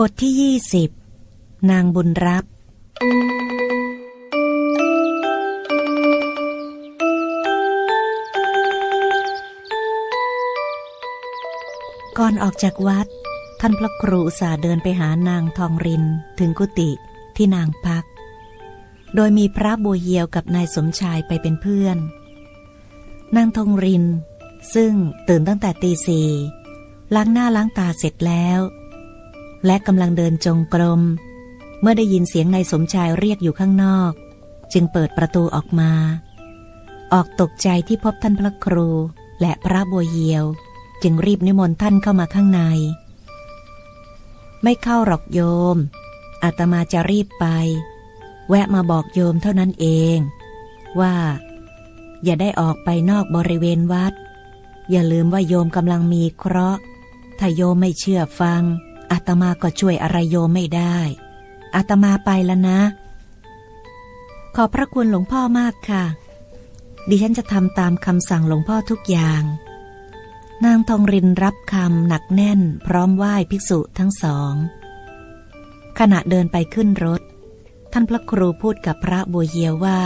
บทที่ยี่สิบนางบุญรับ ก่อนออกจากวัด ท่านพระครูอุตสาเดินไปหานางทองรินถึงกุฏิที่นางพัก โดยมีพระบัวเหียวกับนายสมชายไปเป็นเพื่อน นางทองริน ซึ่งตื่นตั้งแต่ตีสี่ล้างหน้าล้างตาเสร็จแล้ว และกำลังเดินจงกรม เมื่อได้ยินเสียงนายสมชายเรียกอยู่ข้างนอก จึงเปิดประตูออกมา ออกตกใจที่พบท่านพระครูและพระบัวเหียว จึงรีบนิมนต์ท่านเข้ามาข้างใน ไม่เข้าหรอกโยม อาตมาจะรีบไป แวะมาบอกโยมเท่านั้นเอง ว่า อย่าได้ออกไปนอกบริเวณวัด อย่าลืมว่าโยมกำลังมีเคราะห์ถ้าโยมไม่เชื่อฟัง อาตมาก็ช่วยอะไรโยมไม่ได้ อาตมาไปแล้วนะ ขอพระคุณหลวงพ่อมากค่ะ ดิฉันจะทำตามคำสั่งหลวงพ่อทุกอย่าง นางทองรินรับคำหนักแน่น พร้อมไหว้ภิกษุทั้งสอง ขณะเดินไปขึ้นรถ ท่านพระครูพูดกับพระบัวเหียวว่า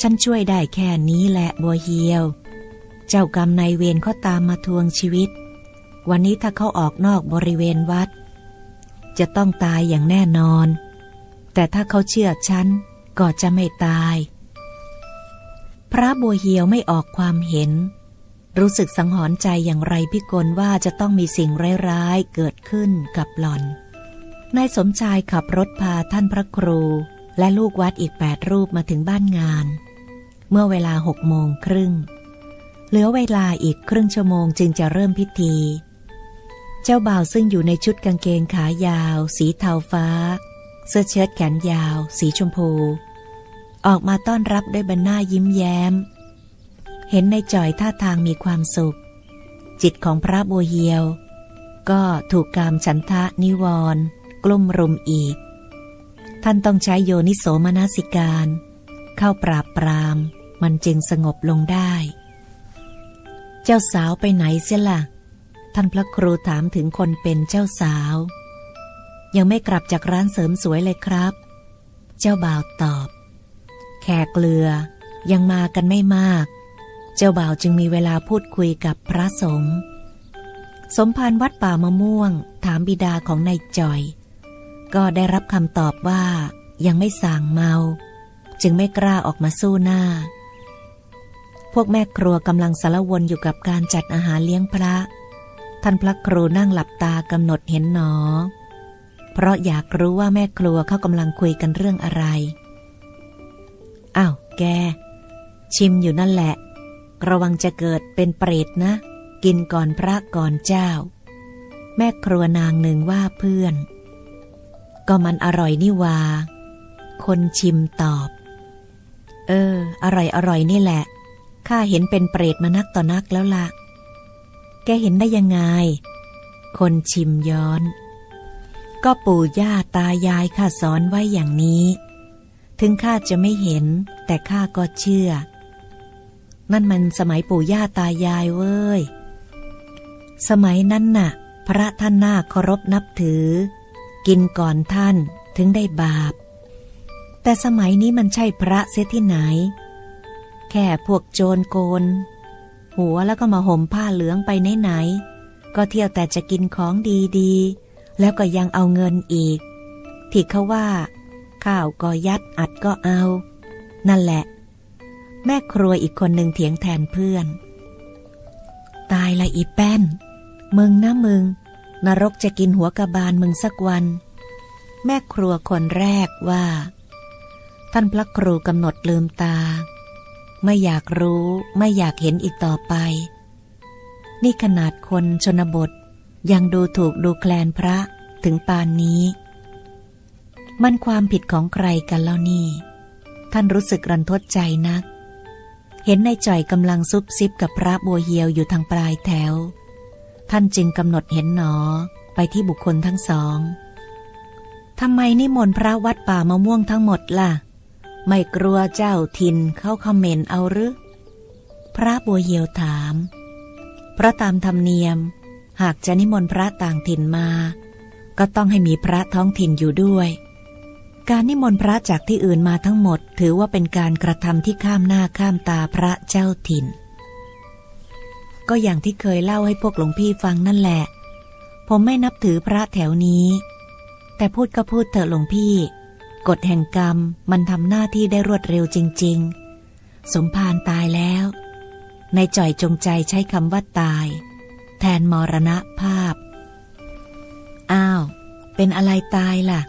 ฉันช่วยได้แค่นี้แหละบัวเหียว เจ้ากรรมนายเวรเขาตามมาทวงชีวิต วันนี้ถ้าเขาออกนอกบริเวณวัด จะต้องตายอย่างแน่นอน แต่ถ้าเขาเชื่อฉันก็จะไม่ตาย พระบัวเหียวไม่ออกความเห็น รู้สึกสังหรณ์ใจอย่างไรพิกลว่าจะต้องมีสิ่งร้ายๆเกิดขึ้นกับหล่อนนายสมชายขับรถพาท่านพระครู และลูกวัดอีกแปดรูปมาถึงบ้านงาน เมื่อเวลาหกโมงครึ่งเหลือเวลาอีกครึ่งชั่วโมงจึงจะเริ่มพิธี เจ้าบ่าวซึ่งอยู่ในชุดกางเกงขายาว สีเทาฟ้า เสื้อเชิ้ตแขนยาว สีชมพู ออกมาต้อนรับด้วยบหน้ายิ้มแย้ม เห็นในจ่อยท่าทางมีความสุข จิตของพระบัวเหียว ก็ถูกกามฉันทะนิวรณ์กลุ่มรุมอีก ท่านต้องใช้โยนิโสมนสิการ เข้าปราบปราม มันจึงสงบลงได้ เจ้าสาวไปไหนเสียละ่ะ ท่านพระครูถามถึงคนเป็นเจ้าสาว ยังไม่กลับจากร้านเสริมสวยเลยครับ เจ้าบ่าวตอบ แขกเรือยังมากันไม่มาก เจ้าบ่าวจึงมีเวลาพูดคุยกับพระสงฆ์สมภารวัดป่ามะม่วง ถามบิดาของนายจอย ก็ได้รับคำตอบว่ายังไม่สั่งเมา จึงไม่กล้าออกมาสู้หน้า พวกแม่ครัวกำลังสารวนอยู่กับการจัดอาหารเลี้ยงพระ ท่านพระครูนั่งหลับตากำหนดเห็นหนอ เพราะอยากรู้ว่าแม่ครัวเขากำลังคุยกันเรื่องอะไรอ้าวแก ชิมอยู่นั่นแหละ ระวังจะเกิดเป็นเปรตนะ กินก่อนพระก่อนเจ้า แม่ครัวนางหนึ่งว่าเพื่อน ก็มันอร่อยนี่วา คนชิมตอบ เออ อร่อยอร่อยนี่แหละข้าเห็นเป็นเปรตมานักต่อนักแล้วละ่ะ แกเห็นได้ยังไง คนชิมย้อน ก็ปู่ย่าตายายข้าสอนไว้อย่างนี้ ถึงข้าจะไม่เห็น แต่ข้าก็เชื่อ นั่นมันสมัยปู่ย่าตายายเว้ย สมัยนั้นน่ะ พระท่านน่าเคารพนับถือ กินก่อนท่านถึงได้บาป แต่สมัยนี้มันใช่พระเสียที่ไหน แค่พวกโจรโกน หัวแล้วก็มาห่มผ้าเหลืองไปไหนๆก็เที่ยวแต่จะกินของดีๆ แล้วก็ยังเอาเงินอีก ที่เขาว่า ข้าวก็ยัดอัดก็เอา นั่นแหละ แม่ครัวอีกคนหนึ่งเถียงแทนเพื่อน ตายละอีแป้น มึงนะมึง นรกจะกินหัวกระบาลมึงสักวัน แม่ครัวคนแรกว่า ท่านพระครูกำหนดลืมตา ไม่อยากรู้ไม่อยากเห็นอีกต่อไป นี่ขนาดคนชนบทยังดูถูกดูแคลนพระถึงปานนี้ มันความผิดของใครกันแล้วนี่ ท่านรู้สึกรันทดใจนัก เห็นในจ่อยกำลังซุบซิบกับพระบัวเหียวอยู่ทางปลายแถว ท่านจึงกำหนดเห็นหนอไปที่บุคคลทั้งสองทำไมนิมนต์พระวัดป่ามะม่วงทั้งหมดล่ะ ไม่กลัวเจ้าทินเข้าคอมเมนต์เอาหรือ พระบัวเหียวถามเพราะตามธรรมเนียม หากจะนิมนต์พระต่างถิ่นมา ก็ต้องให้มีพระท้องถิ่นอยู่ด้วย การนิมนต์พระจากที่อื่นมาทั้งหมด ถือว่าเป็นการกระทำที่ข้ามหน้าข้ามตาพระเจ้าถิ่น ก็อย่างที่เคยเล่าให้พวกหลวงพี่ฟังนั่นแหละ ผมไม่นับถือพระแถวนี้ แต่พูดก็พูดเถอะหลวงพี่ กฎแห่งกรรมมันทำหน้าที่ได้รวดเร็วจริง ๆ สมภารตายแล้วในจ่อยจงใจใช้คำว่าตาย แทนมรณะภาพ อ้าว เป็นอะไรตายล่ะ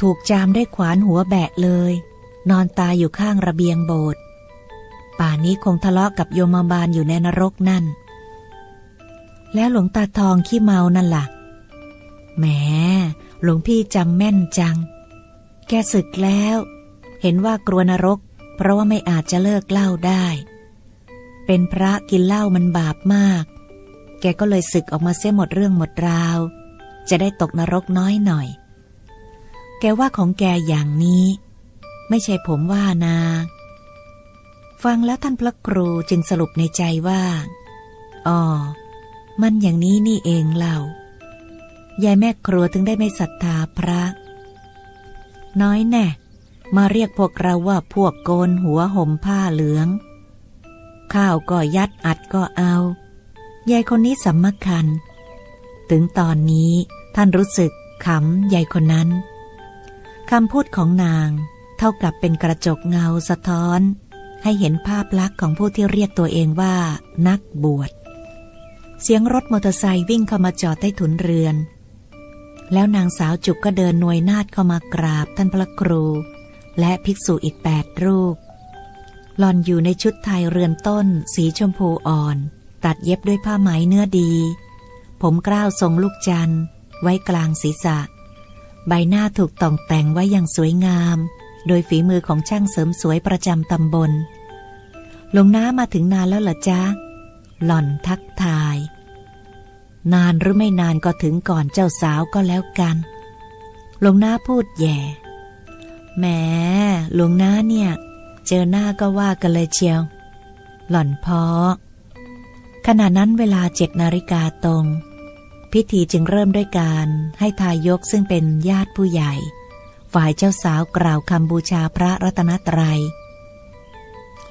ถูกจามได้ขวานหัวแบะเลย นอนตายอยู่ข้างระเบียงโบสถ์ป่านี้คงทะเลาะกับโยมบาลอยู่ในนรกนั่น แล้วหลวงตาทองขี้เมานั่นล่ะแหมหลวงพี่จำแม่นจัง แกศึกแล้ว เห็นว่ากลัวนรก เพราะว่าไม่อาจจะเลิกเล้าได้ เป็นพระกินเหล้ามันบาปมาก แกก็เลยศึกออกมาเสียหมดเรื่องหมดราว จะได้ตกนรกน้อยหน่อย แกว่าของแกอย่างนี้ ไม่ใช่ผมว่านาฟังแล้วท่านพระครูจึงสรุปในใจว่า อ๋อ มันอย่างนี้นี่เองเล่ายายแม่ครัวถึงได้ไม่ศรัทธาพระ น้อยแน่ มาเรียกพวกเราว่าพวกโกนหัวห่มผ้าเหลือง ข้าวก็ยัดอัดก็เอายายคนนี้สำมักคัน ถึงตอนนี้ท่านรู้สึกขำยายคนนั้นคำพูดของนางเท่ากับเป็นกระจกเงาสะท้อน ให้เห็นภาพลักษณ์ของผู้ที่เรียกตัวเองว่า นักบวช เสียงรถมอเตอร์ไซค์วิ่งเข้ามาจอดใต้ถุนเรือน แล้วนางสาวจุกก็เดินหน่วยนาดเข้ามากราบท่านพระครู และภิกษุอีกแปดรูป หลอนอยู่ในชุดไทยเรือนต้น สีชมพูอ่อน ตัดเย็บด้วยผ้าไหมเนื้อดี ผมกล้าวทรงลูกจันทร์ ไว้กลางศีรษะ ใบหน้าถูกต่องแต่งไว้อย่างสวยงาม โดยฝีมือของช่างเสริมสวยประจำตำบลลงน้ามาถึงนานแล้วเหรอจ๊ะ หล่อนทักทาย นานหรือไม่นานก็ถึงก่อนเจ้าสาวก็แล้วกันหลวงน้าพูดแย่แหมหลวงน้าเนี่ย เจอหน้าก็ว่ากันเลยเชียว หล่อนพอขณะนั้นเวลาเจ็ดนาฬิกาตรง พิธีจึงเริ่มด้วยการให้ทายกซึ่งเป็นญาติผู้ใหญ่ ฝ่ายเจ้าสาวกล่าวคำบูชาพระรัตนตรัย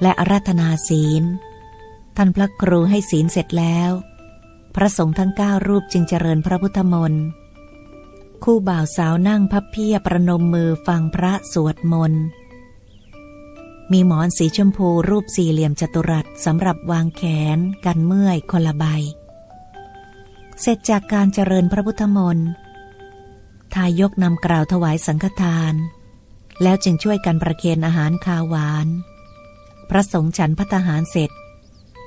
และอารัธนาศีล ท่านพระครูให้ศีลเสร็จแล้ว พระสงฆ์ทั้งเก้ารูปจึงเจริญพระพุทธมนต์ คู่บ่าวสาวนั่งพับเพียประนมมือฟังพระสวดมนต์ มีหมอนสีชมพูรูปสี่เหลี่ยมจัตุรัสสำหรับวางแขน กันเมื่อยคนละใบ เสร็จจากการเจริญพระพุทธมนต์ ทายกนำกล่าวถวายสังฆทาน แล้วจึงช่วยกันประเคนอาหารคาวหวาน พระสงฆ์ฉันพัตหารเสร็จ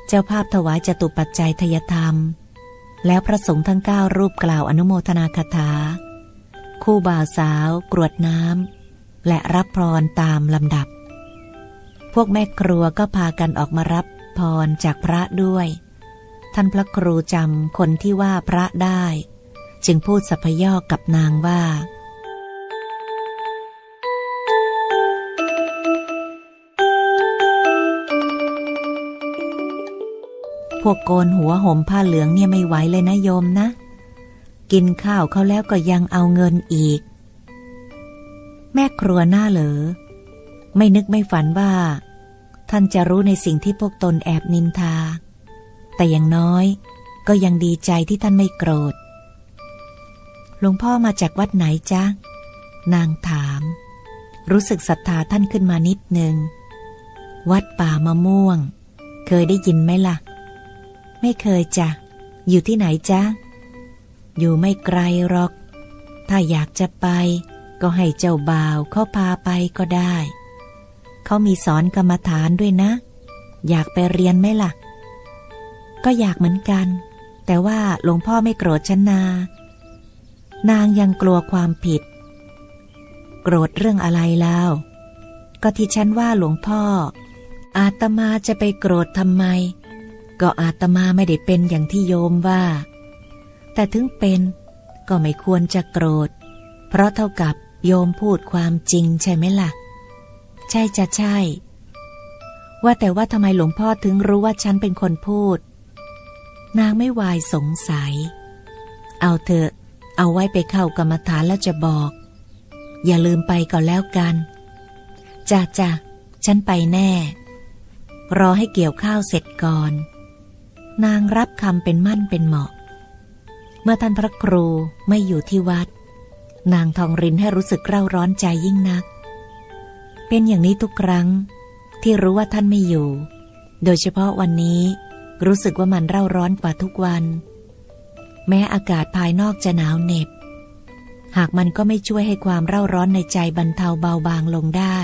เจ้าภาพถวายจตุปัจจัยทยธรรม แล้วพระสงฆ์ทั้งเก้ารูปกล่าวอนุโมทนาคาถา คู่บ่าวสาว กรวดน้ำและรับพรตามลำดับ พวกแม่ครัวก็พากันออกมารับพรจากพระด้วย ท่านพระครูจำคนที่ว่าพระได้ จึงพูดสัพยอกกับนางว่า พวกโกนหัวห่มผ้าเหลืองเนี่ยไม่ไหวเลยนะโยมนะ กินข้าวเขาแล้วก็ยังเอาเงินอีก แม่ครัวหน้าเหลอ ไม่นึกไม่ฝันว่า ท่านจะรู้ในสิ่งที่พวกตนแอบนินทา แต่อย่างน้อยก็ยังดีใจที่ท่านไม่โกรธ หลวงพ่อมาจากวัดไหนจ๊ะ นางถาม รู้สึกศรัทธาท่านขึ้นมานิดนึง วัดป่ามะม่วง เคยได้ยินไหมล่ะ ไม่เคยจ้ะ อยู่ที่ไหนจ๊ะอยู่ไม่ไกลหรอก ถ้าอยากจะไป ก็ให้เจ้าบ่าวเขาพาไปก็ได้ เขามีสอนกรรมฐานด้วยนะ อยากไปเรียนไหมล่ะ ก็อยากเหมือนกัน แต่ว่าหลวงพ่อไม่โกรธฉันนา นางยังกลัวความผิด โกรธเรื่องอะไรแล้ว ก็ที่ฉันว่าหลวงพ่อ อาตมาจะไปโกรธทำไม ก็อาตมาไม่ได้เป็นอย่างที่โยมว่า แต่ถึงเป็นก็ไม่ควรจะโกรธ เพราะเท่ากับโยมพูดความจริงใช่ไหมล่ะ ใช่จะใช่ ว่าแต่ว่าทำไมหลวงพ่อถึงรู้ว่าฉันเป็นคนพูด นางไม่วายสงสัย เอาเถอะ เอาไว้ไปเข้ากรรมฐานแล้วจะบอก อย่าลืมไปก่อนแล้วกันจ้าจ้าฉันไปแน่ รอให้เกี่ยวข้าวเสร็จก่อน นางรับคำเป็นมั่นเป็นเหมาะ เมื่อท่านพระครูไม่อยู่ที่วัด นางทองรินให้รู้สึกเร่าร้อนใจยิ่งนัก เป็นอย่างนี้ทุกครั้งที่รู้ว่าท่านไม่อยู่ โดยเฉพาะวันนี้รู้สึกว่ามันเร่าร้อนกว่าทุกวัน แม้อากาศภายนอกจะหนาวเหน็บ หากมันก็ไม่ช่วยให้ความเร่าร้อนในใจบรรเทาเบาบางลงได้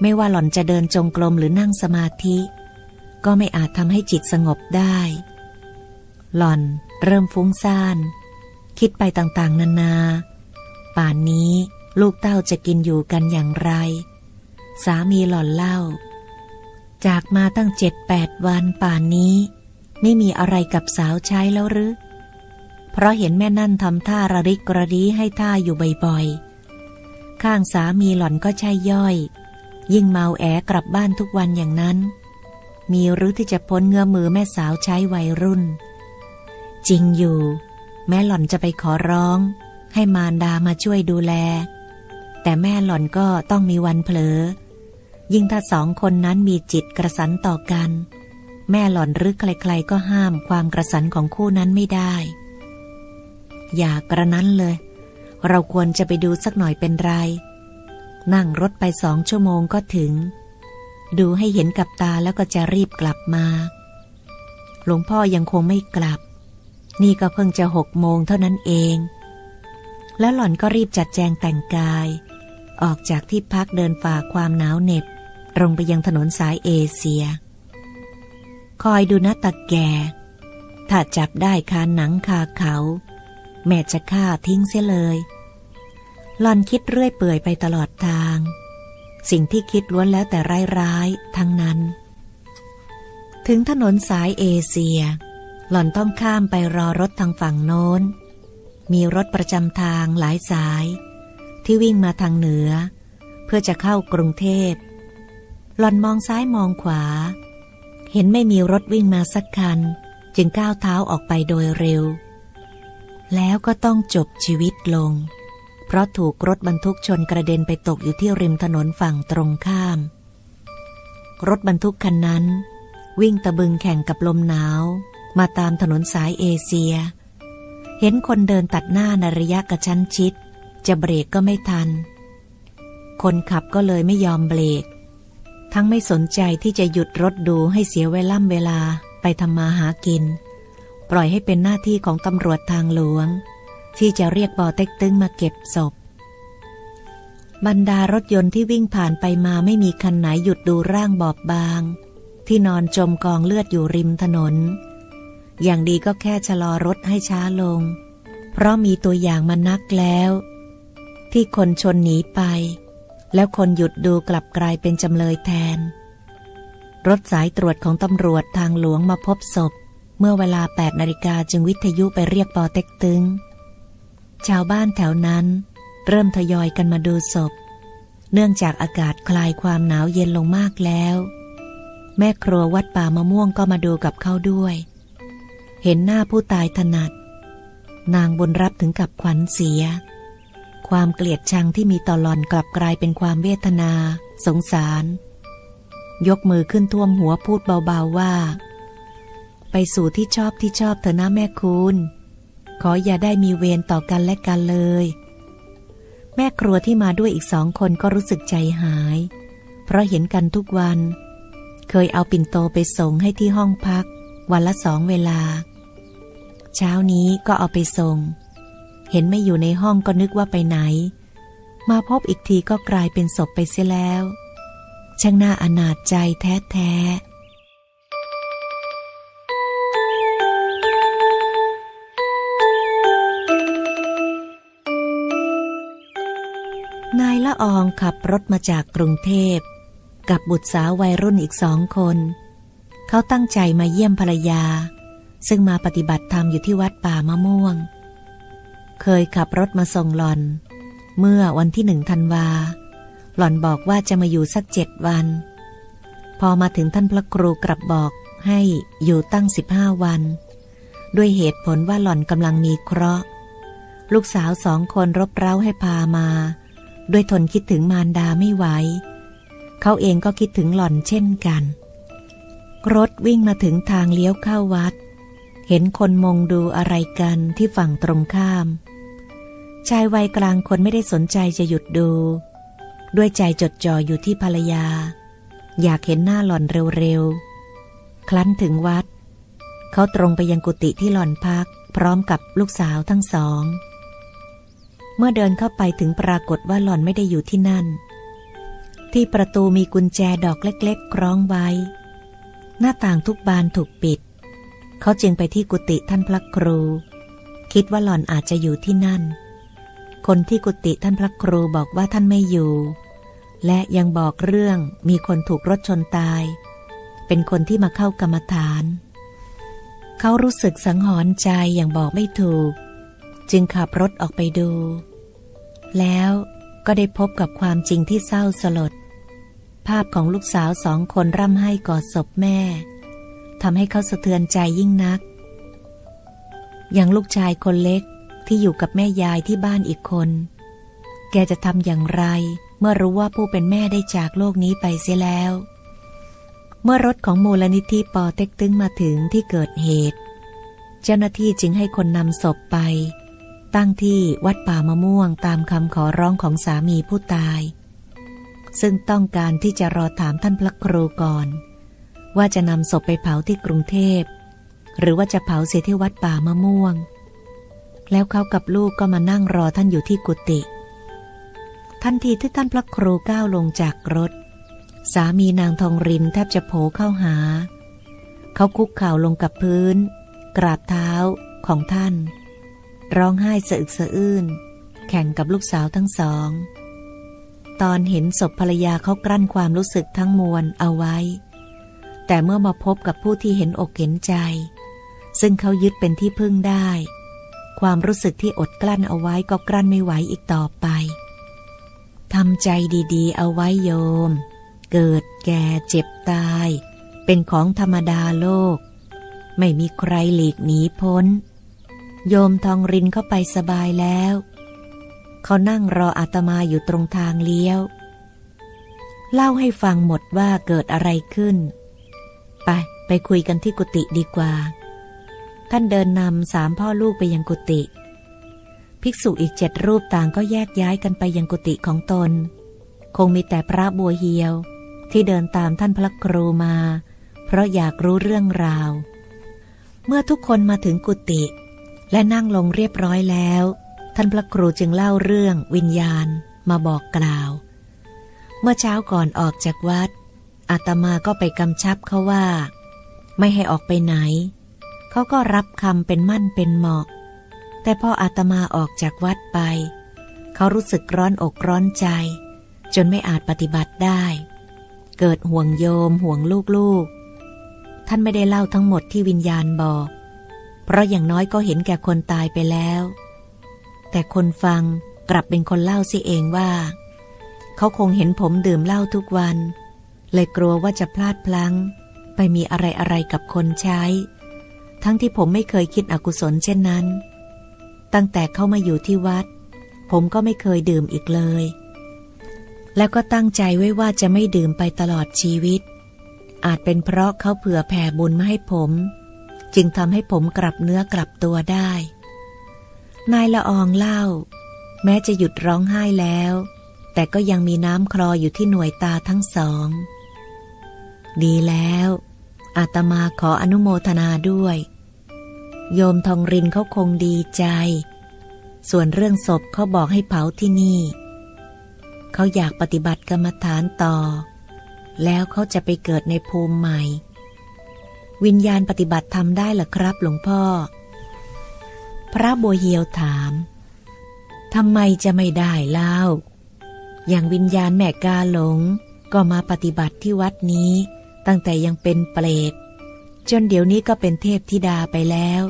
ไม่ว่าหล่อนจะเดินจงกรมหรือนั่งสมาธิ ก็ไม่อาจทำให้จิตสงบได้ หล่อนเริ่มฟุ้งซ่าน คิดไปต่างๆ นานา ป่านนี้ลูกเต้าจะกินอยู่กันอย่างไร สามีหล่อนเล่า จากมาตั้งเจ็ดแปดวันป่านนี้ ไม่มีอะไรกับสาวใช้แล้วหรือเพราะเห็นแม่นั่นทำท่าระริกระรีให้ท่าอยู่บ่อยๆ ข้างสามีหล่อนก็ใช่ย่อย ยิ่งเมาแอกลับบ้านทุกวันอย่างนั้น มีหรือที่จะพ้นเงื้อมือแม่สาวใช้วัยรุ่น จริงอยู่ แม่หล่อนจะไปขอร้อง ให้มารดามาช่วยดูแล แต่แม่หล่อนก็ต้องมีวันเผลอ ยิ่งถ้าสองคนนั้นมีจิตกระสันต่อกัน แม่หล่อนหรือใครๆก็ห้ามความกระสันของคู่นั้นไม่ได้ อย่ากระนั้นเลย เราควรจะไปดูสักหน่อยเป็นไร นั่งรถไปสองชั่วโมงก็ถึง ดูให้เห็นกับตาแล้วก็จะรีบกลับมา หลวงพ่อยังคงไม่กลับ นี่ก็เพิ่งจะหกโมงเท่านั้นเอง แล้วหล่อนก็รีบจัดแจงแต่งกาย ออกจากที่พักเดินฝ่าความหนาวเหน็บ ตรงไปยังถนนสายเอเชีย คอยดูนะตะแก ถ้าจับได้คาหนังคาเขา แม่จะฆ่าทิ้งเสียเลยหลอนคิดเรื่อยเปื่อยไปตลอดทาง สิ่งที่คิดล้วนแล้วแต่ร้ายๆทั้งนั้น ถึงถนนสายเอเชีย หล่อนต้องข้ามไปรอรถทางฝั่งโน้น มีรถประจำทางหลายสาย ที่วิ่งมาทางเหนือ เพื่อจะเข้ากรุงเทพ หล่อนมองซ้ายมองขวา เห็นไม่มีรถวิ่งมาสักคัน จึงก้าวเท้าออกไปโดยเร็ว แล้วก็ต้องจบชีวิตลง เพราะถูกรถบรรทุกชนกระเด็นไปตกอยู่ที่ริมถนนฝั่งตรงข้าม รถบรรทุกคันนั้น วิ่งตะบึงแข่งกับลมหนาว มาตามถนนสายเอเชีย เห็นคนเดินตัดหน้าในระยะกระชั้นชิด จะเบรกก็ไม่ทัน คนขับก็เลยไม่ยอมเบรก ทั้งไม่สนใจที่จะหยุดรถดูให้เสียเวล่ำเวลาไปทำมาหากิน ปล่อยให้เป็นหน้าที่ของตำรวจทางหลวง ที่จะเรียกบอเต็กตึงมาเก็บศพ บรรดารถยนต์ที่วิ่งผ่านไปมาไม่มีคันไหนหยุดดูร่างบอบบาง ที่นอนจมกองเลือดอยู่ริมถนน อย่างดีก็แค่ชะลอรถให้ช้าลง เพราะมีตัวอย่างมานักแล้ว ที่คนชนหนีไป แล้วคนหยุดดูกลับกลายเป็นจำเลยแทน รถสายตรวจของตำรวจทางหลวงมาพบศพ เมื่อเวลา8นาฬิกาจึงวิทยุไปเรียกปอเต็กตึง ชาวบ้านแถวนั้น เริ่มทยอยกันมาดูศพ เนื่องจากอากาศคลายความหนาวเย็นลงมากแล้ว แม่ครัววัดป่ามะม่วงก็มาดูกับเขาด้วย เห็นหน้าผู้ตายถนัด นางบุญรับถึงกับขวัญเสีย ความเกลียดชังที่มีต่อหลอนกลับกลายเป็นความเวทนา สงสาร ยกมือขึ้นท่วมหัวพูดเบาๆว่า ไปสู่ที่ชอบที่ชอบเถอะนะแม่คุณ ขออย่าได้มีเวรต่อกันและกันเลย แม่ครัวที่มาด้วยอีกสองคนก็รู้สึกใจหาย เพราะเห็นกันทุกวัน เคยเอาปิ่นโตไปส่งให้ที่ห้องพัก วันละสองเวลา เช้านี้ก็เอาไปส่ง เห็นไม่อยู่ในห้องก็นึกว่าไปไหน มาพบอีกทีก็กลายเป็นศพไปเสียแล้ว ช่างน่าอนาจใจแท้ๆ อองขับรถมาจากกรุงเทพ กับบุตรสาววัยรุ่นอีกสองคน เขาตั้งใจมาเยี่ยมภรรยา ซึ่งมาปฏิบัติธรรมอยู่ที่วัดป่ามะม่วง เคยขับรถมาส่งหล่อน เมื่อวันที่หนึ่งธันวา หล่อนบอกว่าจะมาอยู่สักเจ็ดวัน พอมาถึงท่านพระครูกลับบอกให้อยู่ตั้งสิบห้าวัน ด้วยเหตุผลว่าหล่อนกำลังมีเคราะห์ลูกสาวสองคนรบเร้าให้พามา ด้วยทนคิดถึงมารดาไม่ไหว เขาเองก็คิดถึงหล่อนเช่นกัน รถวิ่งมาถึงทางเลี้ยวเข้าวัด เห็นคนมองดูอะไรกันที่ฝั่งตรงข้าม ชายวัยกลางคนไม่ได้สนใจจะหยุดดู ด้วยใจจดจ่ออยู่ที่ภรรยา อยากเห็นหน้าหล่อนเร็วๆครั้นถึงวัด เขาตรงไปยังกุฏิที่หล่อนพัก พร้อมกับลูกสาวทั้งสอง เมื่อเดินเข้าไปถึงปรากฏว่าหล่อนไม่ได้อยู่ที่นั่น ที่ประตูมีกุญแจดอกเล็กๆคล้องไว้ หน้าต่างทุกบานถูกปิด เขาจึงไปที่กุฏิท่านพระครู คิดว่าหล่อนอาจจะอยู่ที่นั่น คนที่กุฏิท่านพระครูบอกว่าท่านไม่อยู่ และยังบอกเรื่องมีคนถูกรถชนตาย เป็นคนที่มาเข้ากรรมฐาน เขารู้สึกสังหรณ์ใจอย่างบอกไม่ถูกจึงขับรถออกไปดู แล้วก็ได้พบกับความจริงที่เศร้าสลด ภาพของลูกสาวสองคนร่ำไห้กอดศพแม่ทำให้เขาสะเทือนใจยิ่งนัก อย่างลูกชายคนเล็กที่อยู่กับแม่ยายที่บ้านอีกคน แกจะทำอย่างไรเมื่อรู้ว่าผู้เป็นแม่ได้จากโลกนี้ไปเสียแล้ว เมื่อรถของมูลนิธิปอเต็กตึงมาถึงที่เกิดเหตุ เจ้าหน้าที่จึงให้คนนำศพไป ตั้งที่วัดป่ามะม่วงตามคำขอร้องของสามีผู้ตาย ซึ่งต้องการที่จะรอถามท่านพระครูก่อน ว่าจะนำศพไปเผาที่กรุงเทพ หรือว่าจะเผาเสียที่วัดป่ามะม่วง แล้วเขากับลูกก็มานั่งรอท่านอยู่ที่กุฏิทันทีที่ท่านพระครูก้าวลงจากรถ สามีนางทองรินแทบจะโผเข้าหา เขาคุกเข่าลงกับพื้น กราบเท้าของท่าน ร้องไห้สะอึกสะอื้น แข่งกับลูกสาวทั้งสอง ตอนเห็นศพภรรยาเขากลั้นความรู้สึกทั้งมวลเอาไว้ แต่เมื่อมาพบกับผู้ที่เห็นอกเห็นใจ ซึ่งเขายึดเป็นที่พึ่งได้ ความรู้สึกที่อดกลั้นเอาไว้ก็กลั้นไม่ไหวอีกต่อไปทำใจดีๆ เอาไว้โยม เกิดแก่เจ็บตาย เป็นของธรรมดาโลก ไม่มีใครหลีกหนีพ้น โยมทองรินเข้าไปสบายแล้ว เขานั่งรออาตมาอยู่ตรงทางเลี้ยว เล่าให้ฟังหมดว่าเกิดอะไรขึ้น ไปไปคุยกันที่กุฏิดีกว่า ท่านเดินนำสามพ่อลูกไปยังกุฏิภิกษุอีกเจ็ดรูปต่างก็แยกย้ายกันไปยังกุฏิของตน คงมีแต่พระบัวเฮียวที่เดินตามท่านพระครูมา เพราะอยากรู้เรื่องราว เมื่อทุกคนมาถึงกุฏิ และนั่งลงเรียบร้อยแล้ว ท่านพระครูจึงเล่าเรื่องวิญญาณมาบอกกล่าว เมื่อเช้าก่อนออกจากวัด อาตมาก็ไปกำชับเขาว่า ไม่ให้ออกไปไหน เขาก็รับคำเป็นมั่นเป็นเหมาะ แต่พออาตมาออกจากวัดไป เขารู้สึกร้อนอกร้อนใจ จนไม่อาจปฏิบัติได้ เกิดห่วงโยมห่วงลูกๆ ท่านไม่ได้เล่าทั้งหมดที่วิญญาณบอก เพราะอย่างน้อยก็เห็นแก่คนตายไปแล้ว แต่คนฟังกลับเป็นคนเล่าสิเองว่า เขาคงเห็นผมดื่มเหล้าทุกวัน เลยกลัวว่าจะพลาดพลัง้ง ไปมีอะไรอะไรกับคนใช้ ทั้งที่ผมไม่เคยคิดอกุศลเช่นนั้น ตั้งแต่เข้ามาอยู่ที่วัด ผมก็ไม่เคยดื่มอีกเลย แล้วก็ตั้งใจไว้ว่าจะไม่ดื่มไปตลอดชีวิต อาจเป็นเพราะเขาเผื่อแผ่บุญมาให้ผม จึงทำให้ผมกลับเนื้อกลับตัวได้ นายละอองเล่า แม้จะหยุดร้องไห้แล้ว แต่ก็ยังมีน้ำคลออยู่ที่หน่วยตาทั้งสอง ดีแล้ว อาตมาขออนุโมทนาด้วย โยมทองรินเขาคงดีใจ ส่วนเรื่องศพเขาบอกให้เผาที่นี่ เขาอยากปฏิบัติกรรมฐานต่อ แล้วเขาจะไปเกิดในภูมิใหม่ วิญญาณปฏิบัติทำได้หรอครับหลวงพ่อ พระบัวเฮียวถามทำไมจะไม่ได้เล่า อย่างวิญญาณแม่กาหลง ก็มาปฏิบัติที่วัดนี้ ตั้งแต่ยังเป็นเปรตจนเดี๋ยวนี้ก็เป็นเทพธิดาไปแล้ว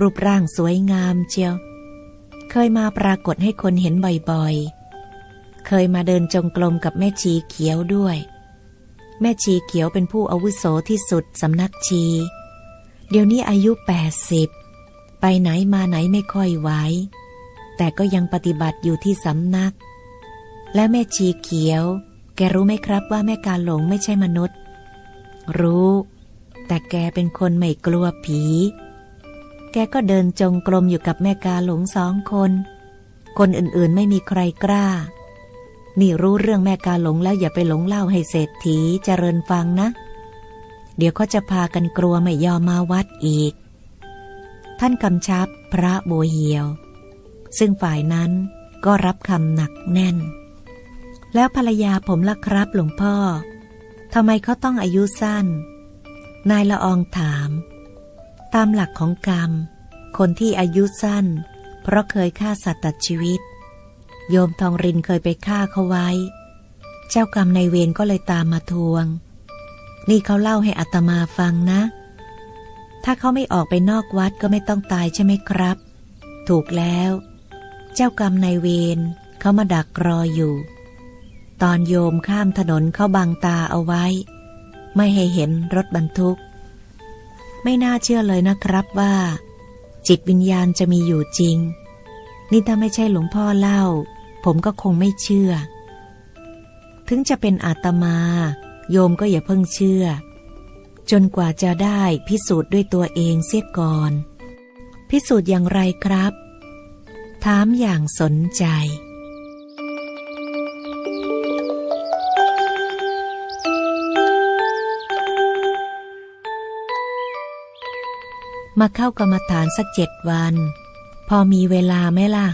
รูปร่างสวยงามเชียว เคยมาปรากฏให้คนเห็นบ่อยๆ เคยมาเดินจงกรมกับแม่ชีเขียวด้วย แม่ชีเขียวเป็นผู้อาวุโสที่สุดสำนักชี เดี๋ยวนี้อายุแปดสิบไปไหนมาไหนไม่ค่อยไหวแต่ก็ยังปฏิบัติอยู่ที่สำนัก และแม่ชีเขียว แกรู้ไหมครับว่าแม่กาหลงไม่ใช่มนุษย์ รู้ แต่แกเป็นคนไม่กลัวผี แกก็เดินจงกรมอยู่กับแม่กาหลงสองคน คนอื่นๆไม่มีใครกล้า นี่รู้เรื่องแม่กาหลงแล้วอย่าไปหลงเล่าให้เศรษฐีเจริญฟังนะ เดี๋ยวเขาจะพากันกลัวไม่ยอมมาวัดอีก ท่านกำชับพระโบเหียว ซึ่งฝ่ายนั้นก็รับคำหนักแน่น แล้วภรรยาผมล่ะครับหลวงพ่อทำไมเขาต้องอายุสั้น นายละอองถาม ตามหลักของกรรม คนที่อายุสั้น เพราะเคยฆ่าสัตว์ตัดชีวิต โยมทองรินเคยไปฆ่าเขาไว้ เจ้ากรรมในเวรก็เลยตามมาทวง นี่เขาเล่าให้อัตมาฟังนะ ถ้าเขาไม่ออกไปนอกวัดก็ไม่ต้องตายใช่ไหมครับ ถูกแล้ว เจ้ากรรมในเวรเขามาดักรออยู่ ตอนโยมข้ามถนนเขาบังตาเอาไว้ ไม่ให้เห็นรถบรรทุก ไม่น่าเชื่อเลยนะครับว่า จิตวิญญาณจะมีอยู่จริงนี่ถ้าไม่ใช่หลวงพ่อเล่า ผมก็คงไม่เชื่อ ถึงจะเป็นอาตมา โยมก็อย่าเพิ่งเชื่อ จนกว่าจะได้พิสูจน์ด้วยตัวเองเสียก่อน พิสูจน์อย่างไรครับ ถามอย่างสนใจมาเข้ากรรมฐานสักเจ็ดวัน พอมีเวลาไหมล่ะ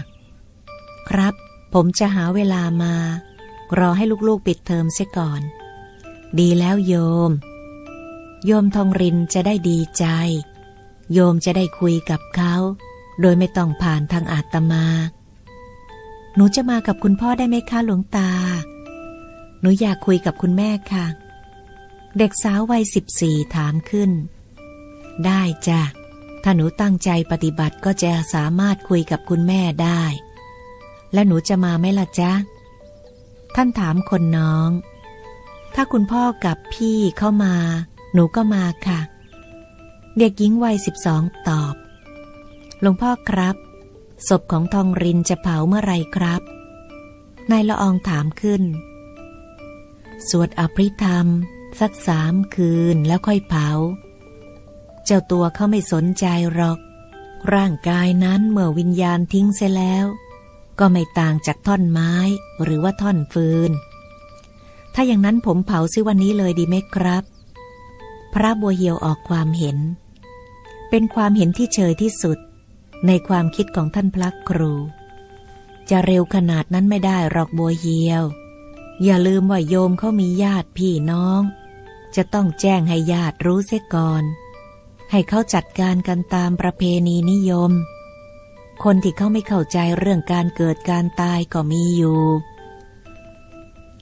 ครับ ผมจะหาเวลามารอให้ลูกๆปิดเทอมเสียก่อน ดีแล้วโยม โยมทองรินจะได้ดีใจ โยมจะได้คุยกับเขา โดยไม่ต้องผ่านทางอาตมา หนูจะมากับคุณพ่อได้ไหมคะหลวงตา หนูอยากคุยกับคุณแม่ค่ะ เด็กสาววัยสิบสี่ถามขึ้น ได้จ้ะถ้าหนูตั้งใจปฏิบัติก็จะสามารถคุยกับคุณแม่ได้ และหนูจะมาไหมล่ะจ๊ะ ท่านถามคนน้อง ถ้าคุณพ่อกับพี่เข้ามา หนูก็มาค่ะ เด็กหญิงวัยสิบสองตอบ หลวงพ่อครับ ศพของทองรินจะเผาเมื่อไรครับ นายละอองถามขึ้น สวดอภิธรรม สักสามคืนแล้วค่อยเผา เจ้าตัวเขาไม่สนใจหรอก ร่างกายนั้นเมื่อวิญญาณทิ้งเสียแล้ว ก็ไม่ต่างจากท่อนไม้หรือว่าท่อนฟืน ถ้าอย่างนั้นผมเผาซิวันนี้เลยดีไหมครับ พระบัวเหียวออกความเห็น เป็นความเห็นที่เฉยที่สุด ในความคิดของท่านพระครู จะเร็วขนาดนั้นไม่ได้หรอกบัวเหียว อย่าลืมว่าโยมเขามีญาติพี่น้อง จะต้องแจ้งให้ญาติรู้เสียก่อน ให้เขาจัดการกันตามประเพณีนิยม คนที่เขาไม่เข้าใจเรื่องการเกิดการตายก็มีอยู่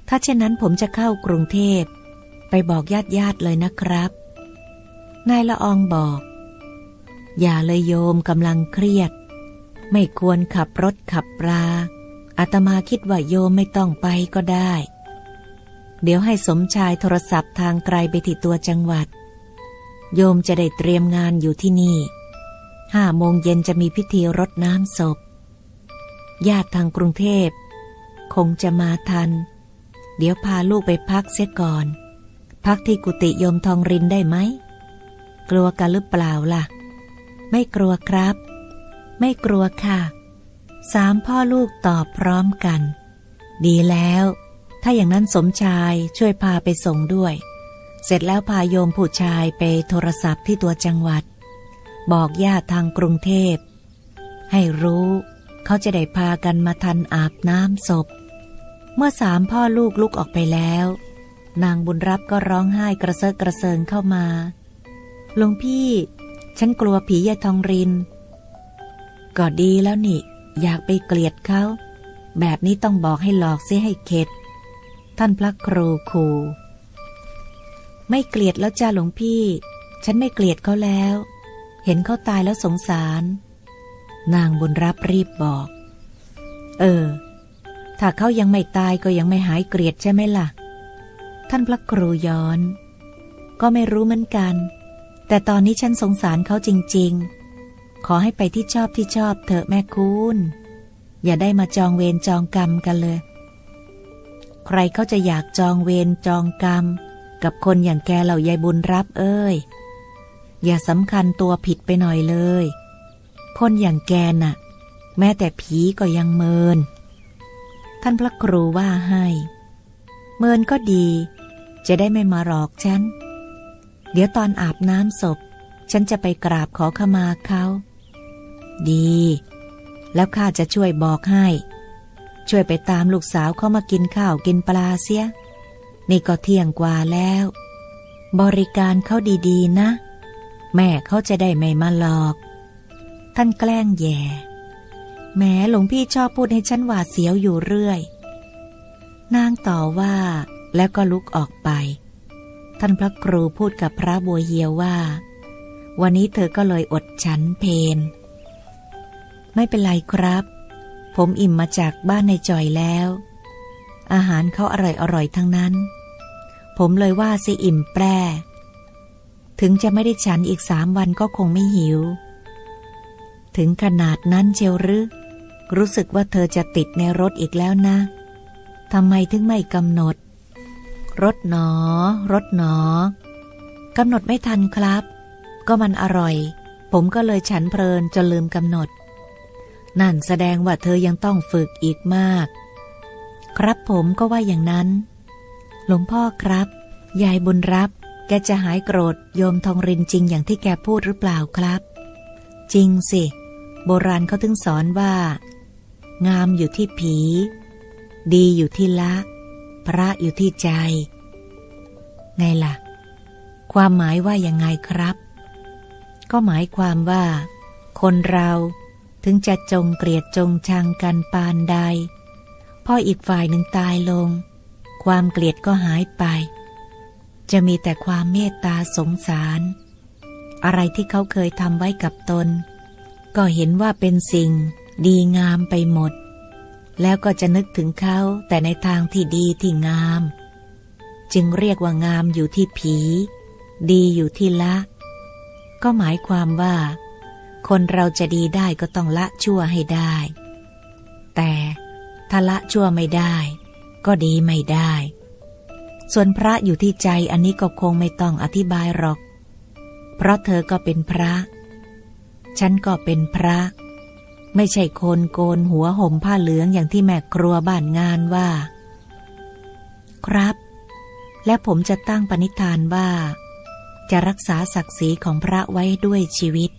ถ้าเช่นนั้นผมจะเข้ากรุงเทพ ไปบอกญาติญาติเลยนะครับ นายละอองบอก อย่าเลยโยมกำลังเครียด ไม่ควรขับรถขับราอาตมาคิดว่าโยมไม่ต้องไปก็ได้ เดี๋ยวให้สมชายโทรศัพท์ทางไกลไปที่ตัวจังหวัด โยมจะได้เตรียมงานอยู่ที่นี่ ห้าโมงเย็นจะมีพิธีรดน้ำศพ ญาติทางกรุงเทพ คงจะมาทัน เดี๋ยวพาลูกไปพักเสียก่อน พักที่กุฏิโยมทองรินได้ไหม กลัวกันหรือเปล่าล่ะ ไม่กลัวครับ ไม่กลัวค่ะ สามพ่อลูกตอบพร้อมกัน ดีแล้ว ถ้าอย่างนั้นสมชายช่วยพาไปส่งด้วย เสร็จแล้วพาโยมผู้ชายไปโทรศัพท์ที่ตัวจังหวัด บอกญาติทางกรุงเทพ ให้รู้เขาจะได้พากันมาทันอาบน้ำศพ เมื่อสามพ่อลูกลุกออกไปแล้ว นางบุญรับก็ร้องไห้กระเซาะกระเซิงเข้ามาหลวงพี่ ฉันกลัวผียายทองริน ก็ดีแล้วนี่ อยากไปเกลียดเขาแบบนี้ต้องบอกให้หลอกเสียให้เข็ด ท่านพระครูคูไม่เกลียดแล้วจ้าหลวงพี่ ฉันไม่เกลียดเขาแล้ว เห็นเขาตายแล้วสงสาร นางบุญรับรีบบอก เออ ถ้าเขายังไม่ตายก็ยังไม่หายเกลียดใช่ไหมล่ะ ท่านพระครูย้อน ก็ไม่รู้เหมือนกัน แต่ตอนนี้ฉันสงสารเขาจริง ๆ ขอให้ไปที่ชอบที่ชอบเถอะแม่คุณอย่าได้มาจองเวรจองกรรมกันเลย ใครเขาจะอยากจองเวรจองกรรม กับคนอย่างแกเหล่ายายบุญรับเอ้ย อย่าสำคัญตัวผิดไปหน่อยเลย คนอย่างแกน่ะ แม้แต่ผีก็ยังเมิน ท่านพระครูว่าให้ เมินก็ดี จะได้ไม่มาหลอกฉัน เดี๋ยวตอนอาบน้ำศพ ฉันจะไปกราบขอขมาเขา ดี แล้วข้าจะช่วยบอกให้ ช่วยไปตามลูกสาวเข้ามากินข้าวกินปลาเสีย นี่ก็เที่ยงกว่าแล้ว บริการเขาดีๆนะ แม่เขาจะได้ไม่มาหลอก ท่านแกล้งแย่แม้หลวงพี่ชอบพูดให้ฉันหวาดเสียวอยู่เรื่อย นางต่อว่าแล้วก็ลุกออกไป ท่านพระครูพูดกับพระบัวเหียวว่า วันนี้เธอก็เลยอดฉันเพนไม่เป็นไรครับ ผมอิ่มมาจากบ้านในจอยแล้ว อาหารเขาอร่อยอร่อยทั้งนั้น ผมเลยว่าสิอิ่มแปร ถึงจะไม่ได้ฉันอีกสามวันก็คงไม่หิว ถึงขนาดนั้นเชียวหรือ รู้สึกว่าเธอจะติดในรถอีกแล้วนะทำไมถึงไม่กำหนด รถหนอ รถหนอกำหนดไม่ทันครับ ก็มันอร่อย ผมก็เลยฉันเพลินจนลืมกำหนด นั่นแสดงว่าเธอยังต้องฝึกอีกมาก ครับผมก็ว่าอย่างนั้น หลวงพ่อครับ ยายบุญรับ แกจะหายโกรธโยมทองรินจริงอย่างที่แกพูดหรือเปล่าครับ จริงสิ โบราณเขาถึงสอนว่า งามอยู่ที่ผี ดีอยู่ที่ละ พระอยู่ที่ใจ ไงล่ะ ความหมายว่ายังไงครับ ก็หมายความว่า คนเราถึงจะจงเกลียดจงชังกันปานใดพออีกฝ่ายหนึ่งตายลง ความเกลียดก็หายไป จะมีแต่ความเมตตาสงสาร อะไรที่เขาเคยทำไว้กับตน ก็เห็นว่าเป็นสิ่งดีงามไปหมด แล้วก็จะนึกถึงเขาแต่ในทางที่ดีที่งาม จึงเรียกว่างามอยู่ที่ผี ดีอยู่ที่ละ ก็หมายความว่า คนเราจะดีได้ก็ต้องละชั่วให้ได้ แต่ถ้าละชั่วไม่ได้ ก็ดีไม่ได้ ส่วนพระอยู่ที่ใจอันนี้ก็คงไม่ต้องอธิบายหรอก เพราะเธอก็เป็นพระ ฉันก็เป็นพระ ไม่ใช่คนโกนหัวห่มผ้าเหลืองอย่างที่แม่ครัวบ้านงานว่า ครับ และผมจะตั้งปณิธานว่า จะรักษาศักดิ์ศรีของพระไว้ด้วยชีวิต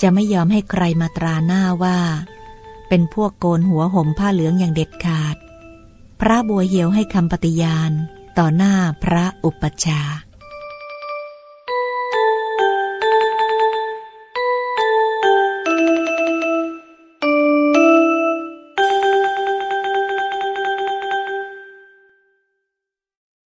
จะไม่ยอมให้ใครมาตราหน้าว่า เป็นพวกโกนหัวห่มผ้าเหลืองอย่างเด็ดขาด พระบัวเหียวให้คำปฏิญาณ ต่อหน้าพระอุปัชฌาย์